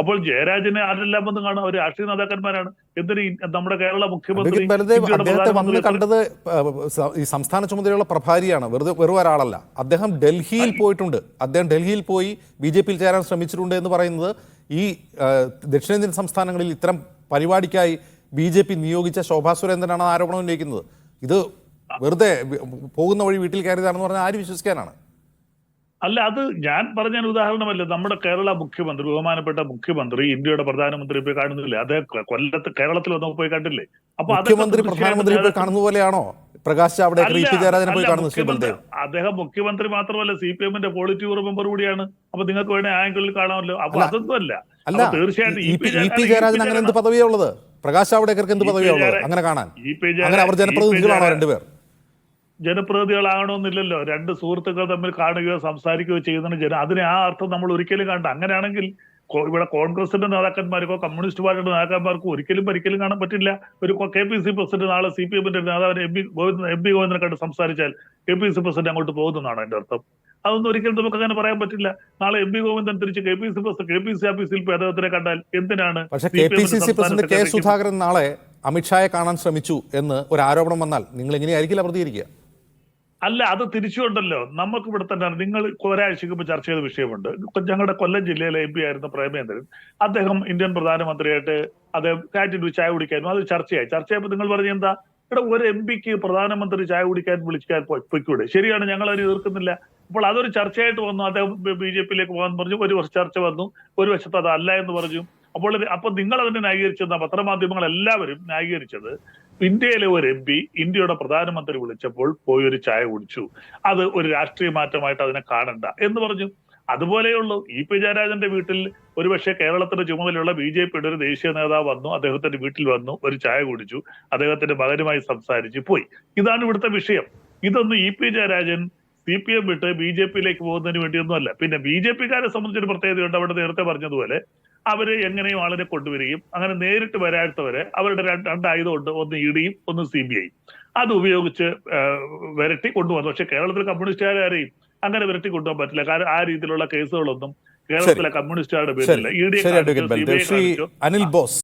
അപ്പോൾ ജയരാജനെ ആരെല്ലാം വന്ന് കാണും? അവർ രാഷ്ട്രീയ നേതാക്കന്മാരാണ്. എന്തിന് നമ്മുടെ കേരള മുഖ്യമന്ത്രി അദ്ദേഹത്തെ വന്ന് കണ്ടത് ഈ സംസ്ഥാന ചുമതലയുള്ള പ്രഭാരിയാണ്. വെറുതെ വെറും ഒരാളല്ല. അദ്ദേഹം ഡൽഹിയിൽ പോയിട്ടുണ്ട്. അദ്ദേഹം ഡൽഹിയിൽ പോയി ബി ജെ പിയിൽ ചേരാൻ ശ്രമിച്ചിട്ടുണ്ട് എന്ന് പറയുന്നത് ഈ ദക്ഷിണേന്ത്യൻ സംസ്ഥാനങ്ങളിൽ ഇത്തരം പരിപാടിക്കായി ബി ജെ പി നിയോഗിച്ച ശോഭാ സുരേന്ദ്രനാണ് ആരോപണം ഉന്നയിക്കുന്നത്. ഇത് വെറുതെ പോകുന്ന വഴി വീട്ടിൽ കയറിയതാണെന്ന് പറഞ്ഞാൽ ആര് വിശ്വസിക്കാനാണ്? അല്ല അത് ഞാൻ പറഞ്ഞ ഉദാഹരണമല്ല. നമ്മുടെ കേരള മുഖ്യമന്ത്രി ബഹുമാനപ്പെട്ട മുഖ്യമന്ത്രി ഇന്ത്യയുടെ പ്രധാനമന്ത്രി പോയി കാണുന്നില്ലേ? അതെ കൊല്ലത്ത് കേരളത്തിൽ വന്ന് പോയി കണ്ടില്ലേ? അപ്പൊ മുഖ്യമന്ത്രി പ്രധാനമന്ത്രി പോയി കാണുന്ന പോലെയാണോ? പ്രകാശ് അവിടെ അദ്ദേഹം മുഖ്യമന്ത്രി മാത്രമല്ല സി പി എമ്മിന്റെ പോളിറ്റ് ബ്യൂറോ മെമ്പർ കൂടിയാണ്. അപ്പൊ നിങ്ങൾക്ക് വേണേ ആംഗിളിൽ കാണാമല്ലോ. അപ്പൊ അതൊന്നുമല്ല. അതൊന്നും അല്ല അല്ല തീർച്ചയായിട്ടും അങ്ങനെ എന്ത് പദവിയാ ഉള്ളത്? പ്രകാശ് ജാവ്ദേക്കർക്ക് എന്ത് പദവിയാ ഉള്ളത്? അങ്ങനെ കാണാൻ. അങ്ങനെ അവർ ജനപ്രതിനിധികളാണോ രണ്ടുപേർ? ജനപ്രതിനിധികളാകണമെന്നില്ലല്ലോ. രണ്ട് സുഹൃത്തുക്കൾ തമ്മിൽ കാണുകയോ സംസാരിക്കുകയോ ചെയ്യുന്നതിന് ജന അതിനെ ആ അർത്ഥം നമ്മൾ ഒരിക്കലും കണ്ട. അങ്ങനെയാണെങ്കിൽ ഇവിടെ കോൺഗ്രസിന്റെ നേതാക്കന്മാർക്കോ കമ്മ്യൂണിസ്റ്റ് പാർട്ടിയുടെ നേതാക്കന്മാർക്കോ ഒരിക്കലും ഒരിക്കലും കാണാൻ പറ്റില്ല. ഒരു കെ പി സി പ്രസിഡന്റ് നാളെ സി പി എമ്മിന്റെ നേതാവിനെ M P Govindan M P ഗോവിന്ദനെ കണ്ട് സംസാരിച്ചാൽ കെ പി സി പ്രസിഡന്റ് അങ്ങോട്ട് പോകുന്നതാണ് എന്റെ അർത്ഥം? അതൊന്നും ഒരിക്കലും നമുക്ക് അങ്ങനെ പറയാൻ പറ്റില്ല. നാളെ എം പി ഗോവിന്ദൻ തിരിച്ച് K P C president K P C ഓഫീസിൽ പോയി അദ്ദേഹത്തിനെ കണ്ടാൽ എന്തിനാണ് പക്ഷേ K P C C president K Sudhakaran നാളെ അമിത്ഷായെ കാണാൻ ശ്രമിച്ചു എന്ന് ഒരു ആരോപണം വന്നാൽ നിങ്ങൾ എങ്ങനെയായിരിക്കില്ല പ്രതികരിക്കുക. അല്ല അത് തിരിച്ചുകൊണ്ടല്ലോ. നമുക്ക് ഇവിടെ തന്നെ നിങ്ങൾ ഒരാഴ്ചക്ക് മുമ്പ് ചർച്ച ചെയ്ത വിഷയമുണ്ട്. ഞങ്ങളുടെ കൊല്ലം ജില്ലയിലെ എം പി ആയിരുന്ന പ്രേമേന്ദ്രൻ അദ്ദേഹം ഇന്ത്യൻ പ്രധാനമന്ത്രിയായിട്ട് അദ്ദേഹം കാറ്റിന് ചായ കുടിക്കാനും അത് ചർച്ചയായി. ചർച്ചയായപ്പോൾ നിങ്ങൾ പറഞ്ഞ എന്താ? ഇവിടെ ഒരു എം പിക്ക് പ്രധാനമന്ത്രി ചായ കുടിക്കാൻ പോയി- പൊയ്ക്കൂടെ? ശരിയാണ് ഞങ്ങൾ അതിന് എതിർക്കുന്നില്ല. അപ്പോൾ അതൊരു ചർച്ചയായിട്ട് വന്നു. അദ്ദേഹം ബി ജെ പിയിലേക്ക് പോകാൻ പറഞ്ഞു. ഒരു വർഷം ചർച്ച വന്നു. ഒരു വശത്ത് അതല്ല എന്ന് പറഞ്ഞു. അപ്പോൾ അപ്പൊ നിങ്ങൾ അതിനെ ന്യായീകരിച്ചത് പത്രമാധ്യമങ്ങൾ എല്ലാവരും ന്യായീകരിച്ചത്. ഇന്ത്യയിലെ ഒരു എം പി ഇന്ത്യയുടെ പ്രധാനമന്ത്രി വിളിച്ചപ്പോൾ പോയി ഒരു ചായ കുടിച്ചു. അത് ഒരു രാഷ്ട്രീയ മാറ്റമായിട്ട് അതിനെ കാണണ്ട. എന്ന് പറഞ്ഞു. അതുപോലെയുള്ളൂ. ഇ പി ജയരാജന്റെ വീട്ടിൽ ഒരുപക്ഷെ കേരളത്തിന്റെ ചുമതലയുള്ള ബി ജെ പിയുടെ ഒരു ദേശീയ നേതാവ് വന്നു. അദ്ദേഹത്തിന്റെ വീട്ടിൽ വന്നു ഒരു ചായ കുടിച്ചു. അദ്ദേഹത്തിന്റെ മകനുമായി സംസാരിച്ച്. പോയി. ഇതാണ് ഇവിടുത്തെ വിഷയം. ഇതൊന്നും E P Jayarajan C P M വിട്ട് ബി ജെ പിയിലേക്ക് പോകുന്നതിന് വേണ്ടിയൊന്നുമല്ല. പിന്നെ ബി ജെ പിക്കാരെ സംബന്ധിച്ചൊരു പ്രത്യേകതയുണ്ട്. അവിടെ നേരത്തെ പറഞ്ഞതുപോലെ അവർ എങ്ങനെയും ആളിനെ കൊണ്ടുവരികയും അങ്ങനെ നേരിട്ട് വരാത്തവരെ അവരുടെ രണ്ട് ഉണ്ട് ഒന്ന് ഇ ഡിയും ഒന്ന് സി ബി ഐ. അത് ഉപയോഗിച്ച് വരട്ടി കൊണ്ടുപോകുന്നു കൊണ്ടുവന്നു. പക്ഷെ കേരളത്തിലെ കമ്മ്യൂണിസ്റ്റുകാരെയും അങ്ങനെ വരട്ടി കൊണ്ടുപോകാൻ പറ്റില്ല. കാരണം ആ രീതിയിലുള്ള കേസുകളൊന്നും കേരളത്തിലെ കമ്മ്യൂണിസ്റ്റുകാരുടെ പേരില്ല ഇ ഡി അനിൽ ബോസ്.